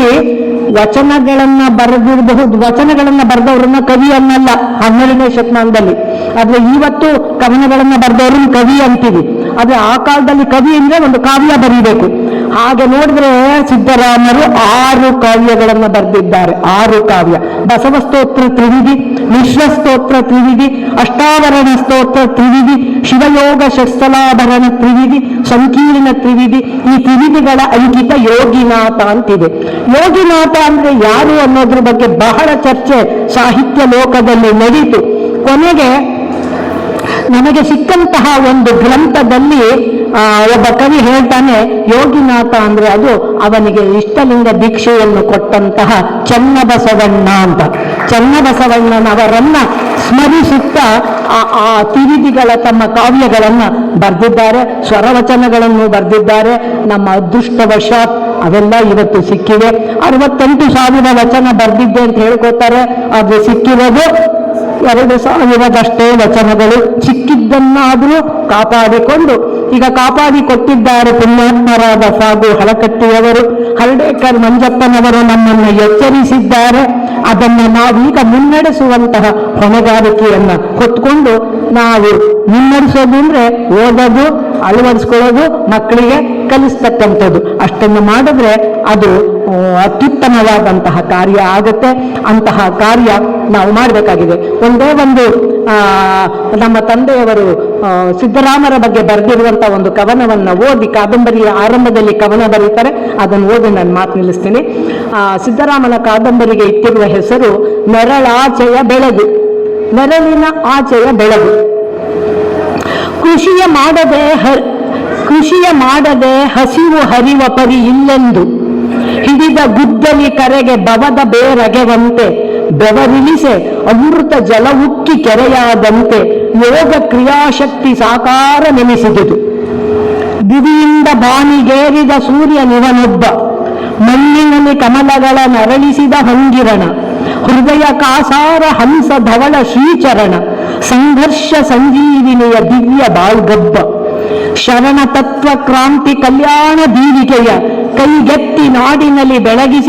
ಕವಿ ವಚನಗಳನ್ನ ಬರೆದಿರಬಹುದು. ವಚನಗಳನ್ನ ಬರೆದವ್ರನ್ನ ಕವಿ ಅನ್ನಲ್ಲ, ಹನ್ನೆರಡನೇ ಶತಮಾನದಲ್ಲಿ. ಆದ್ರೆ ಇವತ್ತು ಕವನಗಳನ್ನ ಬರೆದವ್ರನ್ನ ಕವಿ ಅಂತೀವಿ. ಆದ್ರೆ ಆ ಕಾಲದಲ್ಲಿ ಕವಿ ಅಂದ್ರೆ ಒಂದು ಕಾವ್ಯ ಬರೀಬೇಕು. ಹಾಗೆ ನೋಡಿದ್ರೆ ಸಿದ್ದರಾಮರು ಆರು ಕಾವ್ಯಗಳನ್ನ ಬರೆದಿದ್ದಾರೆ. ಆರು ಕಾವ್ಯ. ಬಸವ ಸ್ತೋತ್ರ ತ್ರಿವಿಧಿ ಮಿಶ್ರ ಸ್ತೋತ್ರ ತ್ರಿವಿಧಿ, ಅಷ್ಟಾವರಣ ಸ್ತೋತ್ರ ತ್ರಿವಿಧಿ, ಶಿವಯೋಗ ಶಸ್ತಲಾಭರಣ ತ್ರಿವಿಧಿ, ಸಂಕೀರ್ಣ ತ್ರಿವಿಧಿ ಈ ತ್ರಿವಿಧಿಗಳ ಅಂಕಿತ ಯೋಗಿನಾಥ ಅಂತಿದೆ. ಯೋಗಿನಾಥ ಅಂದ್ರೆ ಯಾರು ಅನ್ನೋದ್ರ ಬಗ್ಗೆ ಬಹಳ ಚರ್ಚೆ ಸಾಹಿತ್ಯ ಲೋಕದಲ್ಲಿ ನಡೀತು. ಕೊನೆಗೆ ನಮಗೆ ಸಿಕ್ಕಂತಹ ಒಂದು ಗ್ರಂಥದಲ್ಲಿ ಒಬ್ಬ ಕವಿ ಹೇಳ್ತಾನೆ, ಯೋಗಿನಾಥ ಅಂದ್ರೆ ಅದು ಅವನಿಗೆ ಇಷ್ಟಲಿಂಗ ದೀಕ್ಷೆಯನ್ನು ಕೊಟ್ಟಂತಹ ಚನ್ನಬಸವಣ್ಣ ಅಂತ. ಚನ್ನಬಸವಣ್ಣನವರನ್ನ ಸ್ಮರಿಸುತ್ತಾ ಆ ಆ ತಿರಿದಿಗಳ ತಮ್ಮ ಕಾವ್ಯಗಳನ್ನ ಬರೆದಿದ್ದಾರೆ, ಸ್ವರವಚನಗಳನ್ನು ಬರೆದಿದ್ದಾರೆ. ನಮ್ಮ ಅದೃಷ್ಟವಶಾತ್ ಅವೆಲ್ಲ ಇವತ್ತು ಸಿಕ್ಕಿವೆ. ಅರವತ್ತೆಂಟು ಸಾವಿರ ವಚನ ಬರೆದಿದ್ದೆ ಅಂತ ಹೇಳ್ಕೊತಾರೆ ಅದು ಸಿಕ್ಕಿರೋದು ಎರಡು ಸಾವಿರದಷ್ಟೇ ವಚನಗಳು ಸಿಕ್ಕಿದ್ದನ್ನಾದರೂ ಕಾಪಾಡಿಕೊಂಡು, ಈಗ ಕಾಪಾಡಿ ಕೊಟ್ಟಿದ್ದಾರೆ ಪುಣ್ಯಾತ್ಮರಾದ ಸಾಗು ಹಳಕಟ್ಟಿಯವರು ಹರಡೇಕರ್ ಮಂಜಪ್ಪನವರು ನಮ್ಮನ್ನು ಎಚ್ಚರಿಸಿದ್ದಾರೆ. ಅದನ್ನು ನಾವೀಗ ಮುನ್ನಡೆಸುವಂತಹ ಹೊಣೆಗಾರಿಕೆಯನ್ನು ಹೊತ್ಕೊಂಡು ನಾವು ಮುನ್ನಡೆಸೋದು ಅಂದರೆ ಓದೋದು, ಅಳವಡಿಸ್ಕೊಳ್ಳೋದು, ಮಕ್ಕಳಿಗೆ ಕಲಿಸ್ತಕ್ಕಂಥದ್ದು. ಅಷ್ಟನ್ನು ಮಾಡಿದ್ರೆ ಅದು ಅತ್ಯುತ್ತಮವಾದಂತಹ ಕಾರ್ಯ ಆಗುತ್ತೆ. ಅಂತಹ ಕಾರ್ಯ ನಾವು ಮಾಡಬೇಕಾಗಿದೆ. ಒಂದೇ ಒಂದು ನಮ್ಮ ತಂದೆಯವರು ಸಿದ್ದರಾಮರ ಬಗ್ಗೆ ಬರೆದಿರುವಂತಹ ಒಂದು ಕವನವನ್ನು ಓದಿ ಕಾದಂಬರಿಯ ಆರಂಭದಲ್ಲಿ ಕವನ ಬರೀತಾರೆ. ಅದನ್ನು ಓದಿ ನಾನು ಮಾತು ನಿಲ್ಲಿಸ್ತೀನಿ. ಸಿದ್ದರಾಮನ ಕಾದಂಬರಿಗೆ ಇಟ್ಟಿರುವ ಹೆಸರು ನೆರಳಾಚೆಯ ಬೆಳಗು. ನೆರಳಿನ ಆಚೆಯ ಬೆಳಗು. ಕೃಷಿಯ ಮಾಡದೆ ಕೃಷಿಯ ಮಾಡದೆ ಹಸಿವು ಹರಿವ ಪರಿ ಇಲ್ಲೆಂದು. ಹಿಡಿದ ಗುದ್ದಲಿ ಕರೆಗೆ ಬವದ ಬೇರಗೆವಂತೆ ಬೆವರಿಳಿಸೆ ಅಮೃತ ಜಲ ಉಕ್ಕಿ ಕೆರೆಯಾದಂತೆ ಯೋಗ ಕ್ರಿಯಾಶಕ್ತಿ ಸಾಕಾರ ನೆನೆಸಿದುದು ದಿವಿಯಿಂದ ಬಾನಿಗೇರಿದ ಸೂರ್ಯನಿವನೊಬ್ಬ ಮಣ್ಣಿನಲ್ಲಿ ಕಮಲಗಳ ನರಳಿಸಿದ ಹಂಗಿರಣ, ಹೃದಯ ಕಾಸಾರ ಹಂಸ ಧವಳ ಶ್ರೀಚರಣ, ಸಂಘರ್ಷ ಸಂಜೀವಿನಿಯ ದಿವ್ಯ ಬಾಳ್ಗಬ್ಬ. ಶರಣ ತತ್ವ ಕ್ರಾಂತಿ ಕಲ್ಯಾಣ ದೀವಿಕೆಯ ಕೈಗೆತ್ತಿ ನಾಡಿನಲ್ಲಿ ಬೆಳಗಿಸಿ